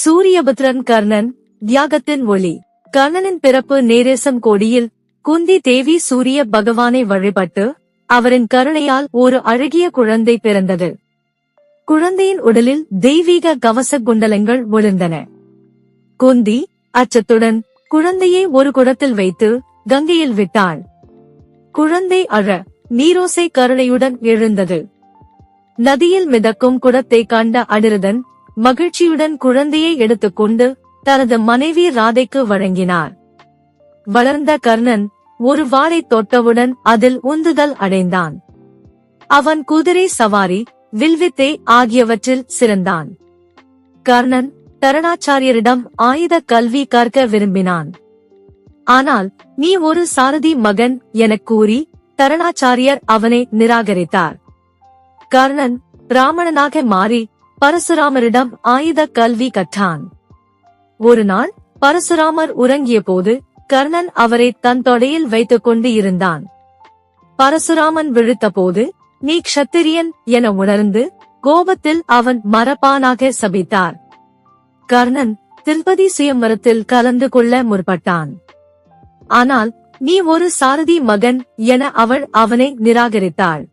சூரியபுத்திரன் கர்ணன் தியாகத்தின் ஒளி. கர்ணனின் பிறப்பு நேரேசம் கோடியில் குந்தி தேவி சூரிய பகவானை வழிபட்டு அவரின் கருணையால் ஒரு அழகிய குழந்தை பிறந்தது. குழந்தையின் உடலில் தெய்வீக கவச குண்டலங்கள் விழுந்தன குந்தி அச்சத்துடன் குழந்தையை ஒரு குடத்தில் வைத்து கங்கையில் விட்டாள். குழந்தை அழ நீரோசை கருணையுடன் எழுந்தது. நதியில் மிதக்கும் குடத்தை கண்ட அனிருதன் மகிழ்ச்சியுடன் குழந்தையை எடுத்துக்கொண்டு தனது மனைவி ராதைக்கு வழங்கினார். வளர்ந்த கர்ணன் ஒரு வாளை தொட்டவுடன் அதில் உந்துதல் அடைந்தான். அவன் குதிரை சவாரி வில்வித்தை ஆகியவற்றில் சிறந்தான். கர்ணன் தரணாச்சாரியரிடம் ஆயுத கல்வி கற்க விரும்பினான். ஆனால் நீ ஒரு சாரதி மகன் எனக் கூறி தரணாச்சாரியர் அவனை நிராகரித்தார். கர்ணன் பிராமணனாக மாறி பரசுராமரிடம் ஆயுத கல்வி கற்றான். ஒரு நாள் பரசுராமர் உறங்கிய போது கர்ணன் அவரை தன் தொடையில் வைத்துக் கொண்டு இருந்தான். பரசுராமன் விழுத்தபோது நீ க்ஷத்திரியன் என உணர்ந்து கோபத்தில் அவன் மரப்பானாக சபித்தார். கர்ணன் திருப்பதி சுயம்பரத்தில் கலந்து கொள்ள முற்பட்டான். ஆனால் நீ ஒரு சாரதி மகன் என அவள் அவனை நிராகரித்தாள்.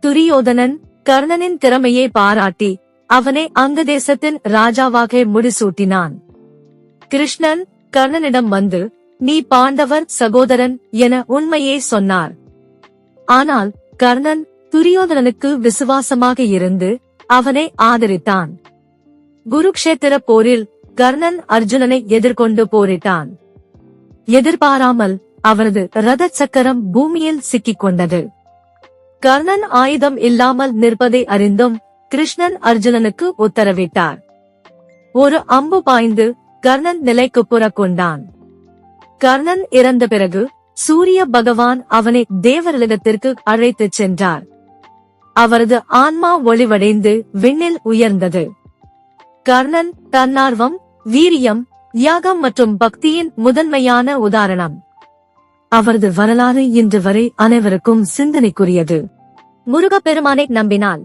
துரியோதனன் கர்ணனின் திறமையை பாராட்டி அவனை அங்க தேசத்தின் ராஜாவாக முடிசூட்டினான். கிருஷ்ணன் கர்ணனிடம் வந்து நீ பாண்டவர் சகோதரன் என உண்மையே சொன்னார். ஆனால் கர்ணன் துரியோதனனுக்கு விசுவாசமாக இருந்து அவனை ஆதரித்தான். குருக்ஷேத்திர போரில் கர்ணன் அர்ஜுனனை எதிர்கொண்டு போரிட்டான். எதிர்பாராமல் அவரது ரத சக்கரம் பூமியில் சிக்கிக் கொண்டது கர்ணன் ஆயுதம் இல்லாமல் நிற்பதை அறிந்தும் கிருஷ்ணன் அர்ஜுனனுக்கு உத்தரவிட்டார். ஒரு அம்பு பாய்ந்து கர்ணன் நிலைக்கு புறக்கொண்டான் கர்ணன் இறந்த பிறகு சூரிய பகவான் அவனை தேவரலிடத்திற்கு அழைத்துச் சென்றார். அவரது ஆன்மா ஒளிவடைந்து விண்ணில் உயர்ந்தது. கர்ணன் தன்னார்வம் வீரியம் தியாகம் மற்றும் பக்தியின் முதன்மையான உதாரணம். அவரது வரலாறு இன்று வரை அனைவருக்கும் சிந்தனைக்குரியது. முருகப்பெருமானை நம்பினால்